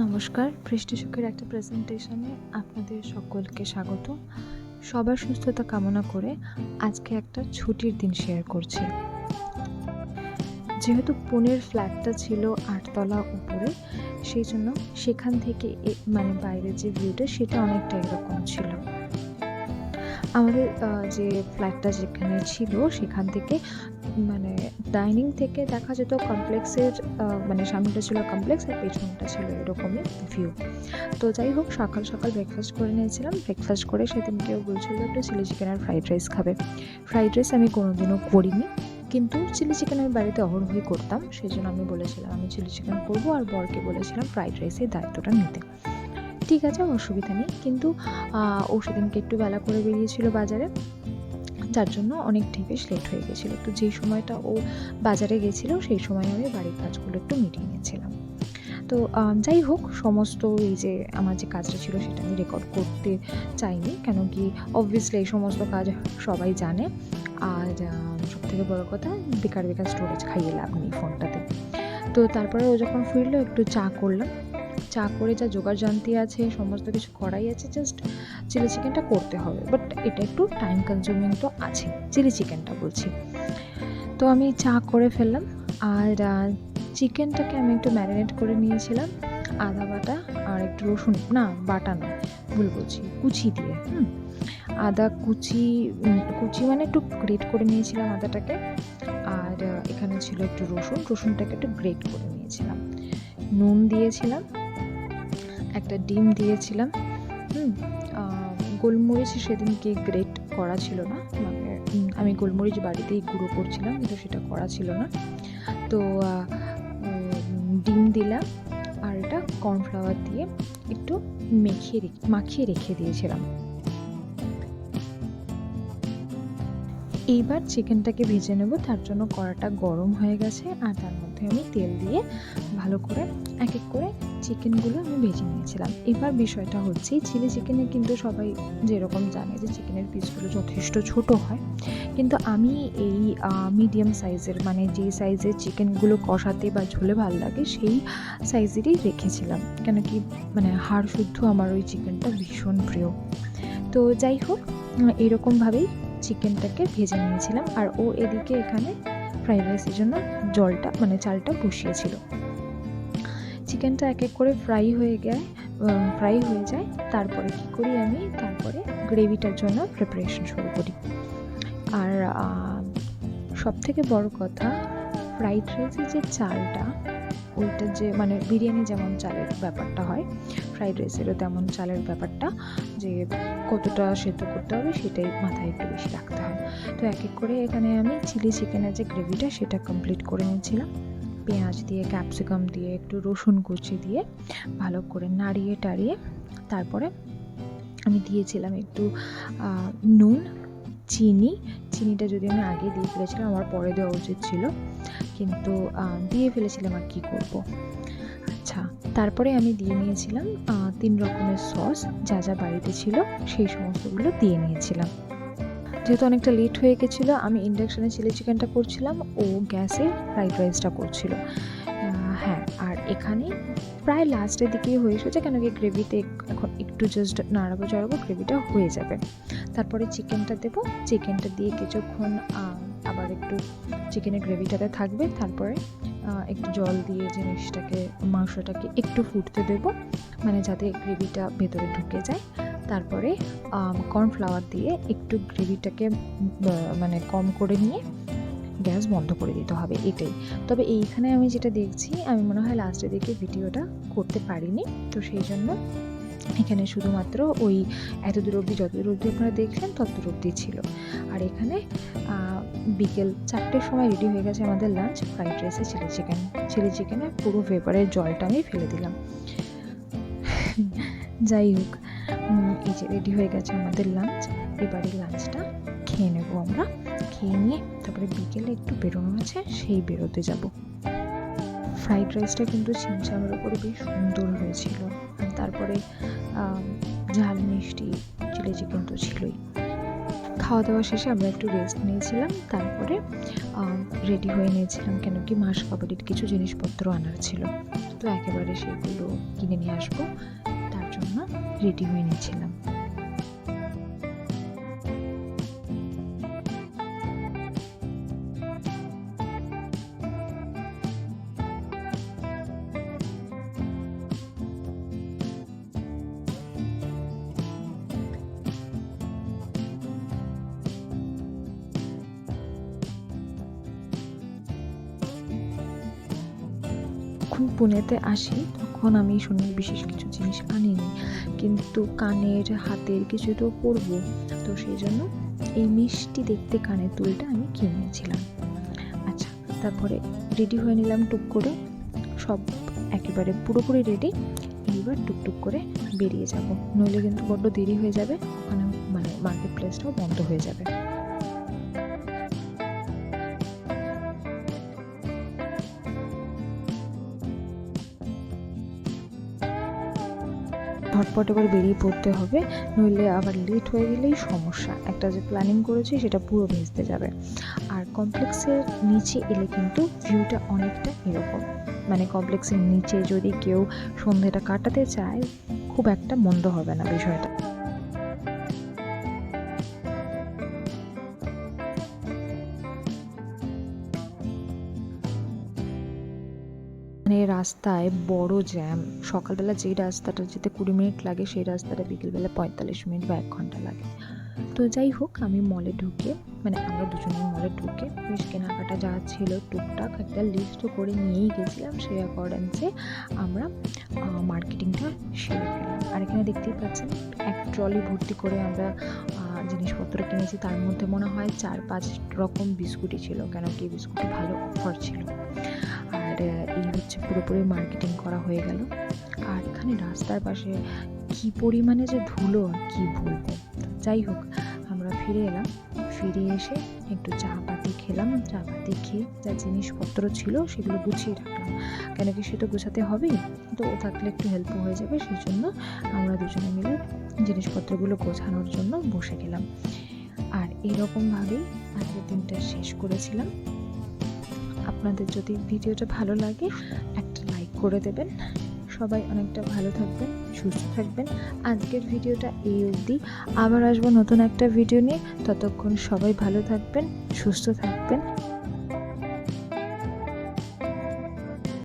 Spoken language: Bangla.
নমস্কার পৃষ্টি সুখের একটা প্রেজেন্টেশনে আপনাদের সকলকে স্বাগত। সবার সুস্থতা কামনা করে আজকে একটা ছুটির দিন শেয়ার করছি। যেহেতু পুনের ফ্ল্যাটটা ছিল আটতলা উপরে, সেই জন্য সেখান থেকে মানে বাইরের যে ভিউটা সেটা অনেকটা এরকম ছিল। আমাদের যে ফ্ল্যাটটা যেখানে ছিল, সেখান থেকে মানে ডাইনিং থেকে দেখা যেত কমপ্লেক্সের মানে সামনেটা ছিল কমপ্লেক্স আর পেছনটা ছিল এরকমই ভিউ তো যাই হোক, সকাল সকাল ব্রেকফাস্ট করে নিয়েছিলাম। ব্রেকফাস্ট করে সেদিন কেউ বলছিল একটু চিলি চিকেন আর ফ্রাইড রাইস খাবে। ফ্রাইড রাইস আমি কোনোদিনও করিনি, কিন্তু চিলি চিকেন আমি বাড়িতে অহরহই করতাম। সেই জন্য আমি বলেছিলাম, আমি চিলি চিকেন করব আর বরকে বলেছিলাম ফ্রাইড রাইসের দায়িত্বটা নিতে। ঠিক আছে, অসুবিধা নেই। কিন্তু ও সেদিনকে একটু বেলা করে বেরিয়েছিল বাজারে। যার জন্য অনেকটাই বেশ লেট হয়ে গেছিল। তো যেই সময়টা ও বাজারে গেছিল, সেই সময় আমি বাড়ির কাজগুলো একটু মিটিয়ে নিয়েছিলাম। তো যাই হোক, সমস্ত এই যে আমার যে কাজটা ছিল সেটা আমি রেকর্ড করতে চাইনি। কেন কি অবভিয়াসলি এই সমস্ত কাজ সবাই জানে। আর সব থেকে বড় কথা, বেকার বেকার স্টোরেজ খাইয়ে লাভ নেই ফোনটাতে তো তারপরে ও যখন ফিরলো, একটু চা করলাম। চা করে যা জোগাড় জানতি আছে, সমস্ত কিছু করাই আছে জাস্ট চিলি চিকেনটা করতে হবে। বাট এটা একটু টাইম কনজিউমিং তো আছে চিলি চিকেনটা বলছি। তো আমি চা করে ফেললাম, আর চিকেনটাকে আমি একটু ম্যারিনেট করে নিয়েছিলাম, আদা বাটা আর একটু রসুন, না, বাটা না ভুল বলছি, কুচি দিয়ে, হুম। আদা কুচি কুচি মানে একটু গ্রেট করে নিয়েছিলাম আদাটাকে, আর এখানে ছিল একটু রসুন, রসুনটাকে একটু গ্রেট করে নিয়েছিলাম। নুন দিয়েছিলাম একটা ডিম দিয়েছিলাম। হুম গোলমরিচ সেদিনকে গ্রেট করা ছিল না। মানে আমি গোলমরিচ বাড়িতেই গুঁড়ো করছিলাম, কিন্তু সেটা করা ছিল না। তো ডিম দিলাম আর এটা কর্নফ্লাওয়ার দিয়ে একটু মেখে মাখিয়ে রেখে দিয়েছিলাম। এইবার চিকেনটাকে ভেজে নেব। তার জন্য কড়াটা গরম হয়ে গেছে আর তার মধ্যে আমি তেল দিয়ে ভালো করে এক এক করে চিকেনগুলো আমি ভেজে নিয়েছিলাম। এবার বিষয়টা হচ্ছে, চিলি চিকেনে কিন্তু সবাই যেরকম জানে যে চিকেনের পিসগুলো যথেষ্ট ছোট হয়, কিন্তু আমি এই মিডিয়াম সাইজের মানে যে সাইজের চিকেনগুলো কষাতে বা ঝোলে ভালো লাগে, সেই সাইজেরই রেখেছিলাম। কেন কি মানে হাড় শুদ্ধ আমার ওই চিকেনটা ভীষণ প্রিয়। তো যাই হোক, এরকমভাবেই চিকেনটাকে ভেজে নিয়েছিলাম আর ও এদিকে এখানে ফ্রাইড রাইসের জন্য জলটা মানে চালটা বসিয়েছিল। চিকেনটা এক এক করে ফ্রাই হয়ে গেলে ফ্রাই হয়ে যায়। তারপরে কি করি আমি? তারপরে গ্রেভিটার জন্য প্রিপারেশন শুরু করি। আর সব থেকে বড় কথা ফ্রাইড রাইসের যে চালটা ওইটা যে মানে বিরিয়ানি যেমন চালের ব্যাপারটা হয়, ফ্রাইড রাইসেরও তেমন চালের ব্যাপারটা, যে কতটা সেদ্ধ করতে হবে সেটাই মাথায় একটু বেশি রাখতে হয়। তো এক এক করে এখানে আমি চিলি চিকেনের যে গ্রেভিটা সেটা কমপ্লিট করে নিয়েছিলাম। পেঁয়াজ দিয়ে ক্যাপসিকাম দিয়ে, একটু রসুন কুচি দিয়ে ভালো করে নাড়িয়ে টাড়িয়ে তারপরে আমি দিয়েছিলাম একটু নুন, চিনি চিনিটা যদি আমি আগে দিয়ে ফেলেছিলাম, আমার পরে দেওয়া উচিত ছিল। কিন্তু দিয়ে ফেলেছিলাম আর কী করব? আচ্ছা তারপরে আমি দিয়ে নিয়েছিলাম তিন রকমের সস, যা যা বাড়িতে ছিল, সেই সমস্তগুলো দিয়ে নিয়েছিলাম। যেহেতু অনেকটা লেট হয়ে গেছিল, আমি ইন্ডাকশানে চিলি চিকেনটা করছিলাম, ও গ্যাসে ফ্রাইড রাইসটা করছিল। এখানে প্রায় লাস্টের দিকেই হয়ে এসেছে, কেন কি গ্রেভিতে এখন একটু জাস্ট নাড়াবো, চাড়াবো গ্রেভিটা হয়ে যাবে। তারপরে চিকেনটা দেবো চিকেনটা দিয়ে কিছুক্ষণ আবার একটু চিকেনের গ্রেভিটাতে থাকবে। তারপরে একটু জল দিয়ে জিনিসটাকে, মাংসটাকে একটু ফুটতে দেবো মানে যাতে গ্রেভিটা ভেতরে ঢুকে যায়। তারপরে কর্নফ্লাওয়ার দিয়ে একটু গ্রেভিটাকে মানে কম করে নিয়ে গ্যাস বন্ধ করে দিতে হবে, এটাই। তবে এইখানে আমি যেটা দেখছি, আমি মনে হয় লাস্টের দিকে ভিডিওটা করতে পারিনি, তো সেই জন্য এখানে শুধুমাত্র ওই এত দূর অবধি যত দূর অবধি আপনারা দেখলেন তত দূর অবধি ছিল। আর এখানে বিকেল চারটের সময় রেডি হয়ে গেছে আমাদের লাঞ্চ ফ্রাইড রাইসে চিলি চিকেন চিলি চিকেনের পুরো ভেপারের জলটা আমি ফেলে দিলাম। যাই হোক এই যে রেডি হয়ে গেছে আমাদের লাঞ্চ এবারে লাঞ্চটা খেয়ে নেব আমরা। খেয়ে নিয়ে তারপরে বিকেলে একটু বেরোনো আছে, সেই বেরোতে যাব। ফ্রাইড রাইসটা কিন্তু ছিমছামের উপরে বেশ সুন্দর হয়েছিল। আর তারপরে ঝাল মিষ্টি, চিলি চিকেন তো ছিলই। খাওয়া দাওয়া শেষে আমরা একটু রেস্ট নিয়েছিলাম, তারপরে রেডি হয়ে নিয়েছিলাম কেন কি মাস কাবাডির কিছু জিনিসপত্র আনার ছিল। তো একেবারে সেগুলো কিনে নিয়ে আসব, তার জন্য রেডি হয়ে নিয়েছিলাম। যখন পুনেতে আসি, তখন আমি সোনার বিশেষ কিছু জিনিস আনিনি। কিন্তু কানের হাতের কিছু তো পরবো। তো সেই জন্য এই মিষ্টি দেখতে কানের দুলটা আমি কিনেছিলাম। আচ্ছা তারপরে রেডি হয়ে নিলাম টুক করে। সব একেবারে পুরোপুরি রেডি এইবার টুকটুক করে বেরিয়ে যাব। নইলে কিন্তু বড্ড দেরি হয়ে যাবে। ওখানে মানে মার্কেট প্লেসটাও বন্ধ হয়ে যাবে। ঝটপট এবার বেরিয়ে পড়তে হবে, নইলে আবার লেট হয়ে গেলেই সমস্যা। একটা যে প্ল্যানিং করেছি সেটা পুরো ভেস্তে যাবে। আর কমপ্লেক্সের নিচে এলে কিন্তু ভিউটা অনেকটা এরকম। মানে কমপ্লেক্সের নিচে যদি কেউ সন্ধ্যেটা কাটাতে চায়, খুব একটা মন্দ হবে না বিষয়টা। রাস্তায় বড় জ্যাম। সকালবেলা যেই রাস্তাটা যেতে কুড়ি মিনিট লাগে, সেই রাস্তাটা বিকেলবেলা পঁয়তাল্লিশ মিনিট বা এক ঘণ্টা লাগে। তো যাই হোক, আমি মলে ঢুকে মানে আমরা দুজনে মলে ঢুকে, বেশ কেনাকাটা যা ছিল, টুকটাক একটা লিস্টও করে নিয়েই গেছিলাম সেই অ্যাকর্ডেন্সে আমরা মার্কেটিংটা সেরে ফেললাম। আর এখানে দেখতেই পাচ্ছেন, এক ট্রলি ভর্তি করে আমরা জিনিসপত্র কিনেছি। তার মধ্যে মনে হয় চার পাঁচ রকম বিস্কুটই ছিল, কেন কি বিস্কুটে ভালো অফার ছিল। আর এই হচ্ছে পুরোপুরি মার্কেটিং করা হয়ে গেল। আর এখানে রাস্তার পাশে কি পরিমাণে যে ধুলো কি বলব। যাই হোক, আমরা ফিরে এলাম। ফিরে এসে একটু চা পাতি খেলাম। চা পাতি খেয়ে যা জিনিসপত্র ছিল সেগুলো গুছিয়ে রাখলাম। কেন কি সে তো গুছাতে হবেই? তো ও থাকলে একটু হেল্প হয়ে যাবে সেই জন্য আমরা দুজনে মিলে জিনিসপত্রগুলো গোছানোর জন্য বসে গেলাম। আর এইরকমভাবেই আজকের দিনটা শেষ করেছিলাম। আপনাদের যদি ভিডিওটা ভালো লাগে, একটা লাইক করে দেবেন। সবাই অনেকটা ভালো থাকবেন, সুস্থ থাকবেন। আজকের ভিডিওটা এই অবধি। আবার আসব নতুন একটা ভিডিও নিয়ে। ততক্ষণ সবাই ভালো থাকবেন, সুস্থ থাকবেন।